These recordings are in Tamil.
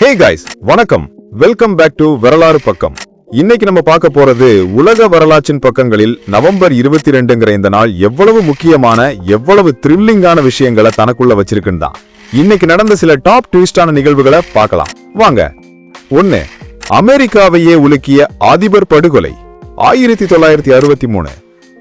ஹே கைஸ் வணக்கம். வெல்கம் பேக் டு வரலாறு பக்கம். இன்னைக்கு நம்ம பார்க்க போறது உலக வரலாற்றின் பக்கங்களில் நவம்பர் இருபத்தி ரெண்டுங்கிற இந்த நாள் எவ்வளவு முக்கியமான எவ்வளவு த்ரில்லிங்கான விஷயங்களை தனக்குள்ள வச்சிருக்குன்னு தான். இன்னைக்கு நடந்த சில டாப் ட்விஸ்டான நிகழ்வுகளை பார்க்கலாம். வாங்க. ஒன்னு அமெரிக்காவையே உலுக்கிய அதிபர் படுகொலை. ஆயிரத்தி தொள்ளாயிரத்தி அறுபத்தி மூணு.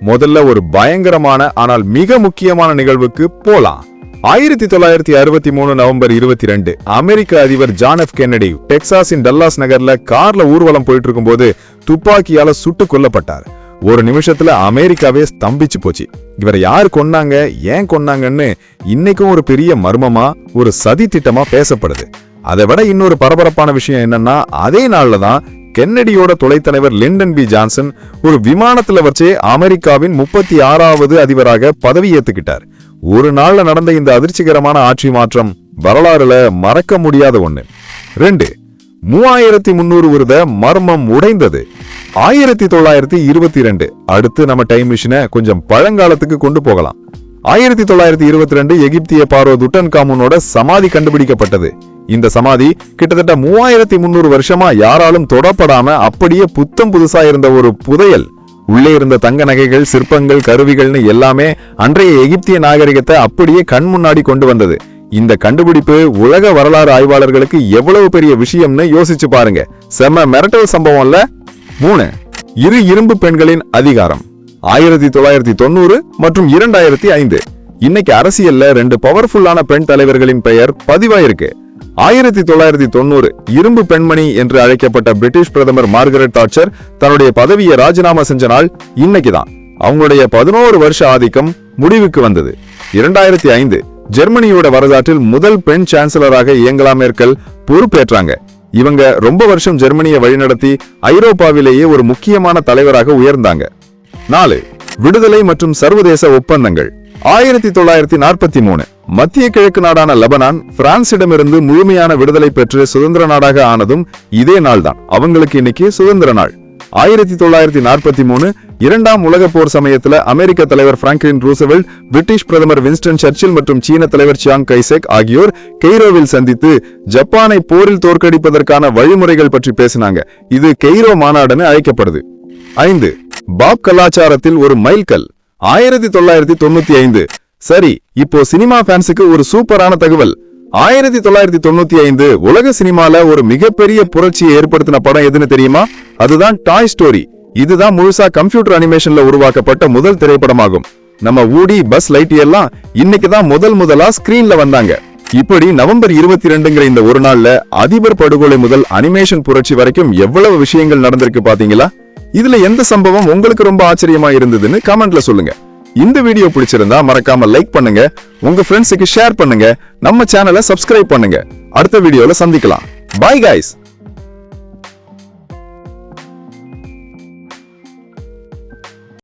முதல்ல ஒரு பயங்கரமான ஆனால் மிக முக்கியமான நிகழ்வுக்கு போலாம். ஆயிரத்தி தொள்ளாயிரத்தி அறுபத்தி மூணு நவம்பர் இருபத்தி ரெண்டு அமெரிக்க அதிபர் ஜான் எஃப் கென்னடி டெக்சாஸின் டல்லாஸ் நகர்ல கார்ல ஊர்வலம் போயிட்டு இருக்கும்போது துப்பாக்கியால சுட்டு கொல்லப்பட்டார். ஒரு நிமிஷத்துல அமெரிக்காவே ஸ்தம்பிச்சு போச்சு. இவரை யார் கொன்னாங்க ஏன் கொன்னாங்கன்னு இன்னைக்கும் ஒரு பெரிய மர்மமா ஒரு சதி திட்டமா பேசப்படுது. அதை விட இன்னொரு பரபரப்பான விஷயம் என்னன்னா அதே நாள்ல தான் கென்னடியோட துணைத்தலைவர் லிண்டன் பி. ஜான்சன் ஒரு விமானத்துல வச்சே அமெரிக்காவின் முப்பத்தி ஆறாவது அதிபராக பதவி ஏத்துக்கிட்டார். ஒரு நாள்ல நடந்த இந்த அதிர்ச்சிகரமான ஆட்சி மாற்றம் வரலாறுல மறக்க முடியாத ஒண்ணு. ரெண்டு மூவாயிரத்தி முன்னூறு விருத மர்மம் உடைந்தது. ஆயிரத்தி தொள்ளாயிரத்தி இருபத்தி ரெண்டு அடுத்து நம்ம டைம் மிஷினை கொஞ்சம் பழங்காலத்துக்கு கொண்டு போகலாம். ஆயிரத்தி தொள்ளாயிரத்தி இருபத்தி ரெண்டு எகிப்திய பார்வ துட்டன் காமுனோட சமாதி கண்டுபிடிக்கப்பட்டது. இந்த சமாதி கிட்டத்தட்ட மூவாயிரத்தி முன்னூறு வருஷமா யாராலும் தொடப்படாம அப்படியே புத்தம் புதுசா இருந்த ஒரு புதையல். உள்ளே இருந்த தங்க நகைகள் சிற்பங்கள் கருவிகள்னு எல்லாமே அன்றைய எகிப்திய நாகரிகத்தை அப்படியே கண் முன்னாடி கொண்டு வந்தது. இந்த கண்டுபிடிப்பு உலக வரலாறு ஆய்வாளர்களுக்கு எவ்வளவு பெரிய விஷயம்னு யோசிச்சு பாருங்க. செம்ம மிரட்டல் சம்பவம்ல மூணு இரு இரும்பு பெண்களின் அதிகாரம். ஆயிரத்தி தொள்ளாயிரத்தி தொண்ணூறு மற்றும் இரண்டாயிரத்தி ஐந்து. இன்னைக்கு அரசியல்ல ரெண்டு பவர்ஃபுல்லான பெண் தலைவர்களின் பெயர் பதிவாயிருக்கு. ஆயிரத்தி தொள்ளாயிரத்தி தொண்ணூறு இரும்பு பெண்மணி என்று அழைக்கப்பட்ட பிரிட்டிஷ் பிரதமர் மார்கரெட் தாட்சர் தன்னுடைய பதவியை ராஜினாமா செஞ்ச நாள் இன்னைக்குதான். அவங்களுடைய பதினோரு வருஷ ஆதிக்கம் முடிவுக்கு வந்தது. இரண்டாயிரத்தி ஐந்து ஜெர்மனியோட வரலாற்றில் முதல் பெண் சான்சலராக ஏங்கலா மேர்க்கல் பொறுப்பேற்றாங்க. இவங்க ரொம்ப வருஷம் ஜெர்மனியை வழிநடத்தி ஐரோப்பாவிலேயே ஒரு முக்கியமான தலைவராக உயர்ந்தாங்க. நாலு விடுதலை மற்றும் சர்வதேச ஒப்பந்தங்கள். ஆயிரத்தி தொள்ளாயிரத்தி நாற்பத்தி மூணு. மத்திய கிழக்கு நாடான லெபனான் பிரான்சிடமிருந்து முழுமையான விடுதலை பெற்று சுதந்திர நாடாக ஆனதும் இதே நாள்தான். அவங்களுக்கு இன்னைக்கு சுதந்திர நாள். ஆயிரத்தி தொள்ளாயிரத்தி நாற்பத்தி மூணு இரண்டாம் உலக போர் சமயத்துல அமெரிக்க தலைவர் பிராங்க்லின் ரூசவெல்ட் பிரிட்டிஷ் பிரதமர் வின்ஸ்டன் சர்ச்சில் மற்றும் சீன தலைவர் சியாங் கைசெக் ஆகியோர் கெய்ரோவில் சந்தித்து ஜப்பானை போரில் தோற்கடிப்பதற்கான வழிமுறைகள் பற்றி பேசினாங்க. இது கெய்ரோ மாநாடுன்னு அழைக்கப்படுது. ஐந்து பாப் கலாச்சாரத்தில் ஒரு மைல்கல். ஆயிரத்தி தொள்ளாயிரத்தி தொண்ணூத்தி ஐந்து. சரி இப்போ சினிமா ஃபேன்ஸுக்கு ஒரு சூப்பரான தகவல். ஆயிரத்தி தொள்ளாயிரத்தி தொண்ணூத்தி ஐந்து உலக சினிமால ஒரு மிகப்பெரிய புரட்சியை ஏற்படுத்தின படம் எதுன்னு தெரியுமா? அதுதான் டாய் ஸ்டோரி இதுதான் முழுசா கம்ப்யூட்டர் அனிமேஷன்ல உருவாக்கப்பட்ட முதல் திரைப்படமாகும். நம்ம ஊடி பஸ் லைட் எல்லாம் இன்னைக்கு தான் முதல் முதலா ஸ்கிரீன்ல வந்தாங்க. இப்படி நவம்பர் இருபத்தி ரெண்டுங்கிற இந்த ஒரு நாள்ல அதிபர் படுகொலை முதல் அனிமேஷன் புரட்சி வரைக்கும் எவ்வளவு விஷயங்கள் நடந்திருக்கு பாத்தீங்களா? இதுல எந்த சம்பவம் உங்களுக்கு ரொம்ப ஆச்சரியமா இருந்ததுன்னு கமெண்ட்ல சொல்லுங்க. இந்த வீடியோ பிடிச்சிருந்தா மறக்காம லைக் பண்ணுங்க. உங்க ஃப்ரெண்ட்ஸுக்கு ஷேர் பண்ணுங்க. நம்ம சேனலை சப்ஸ்கிரைப் பண்ணுங்க. அடுத்த வீடியோல சந்திக்கலாம். Bye guys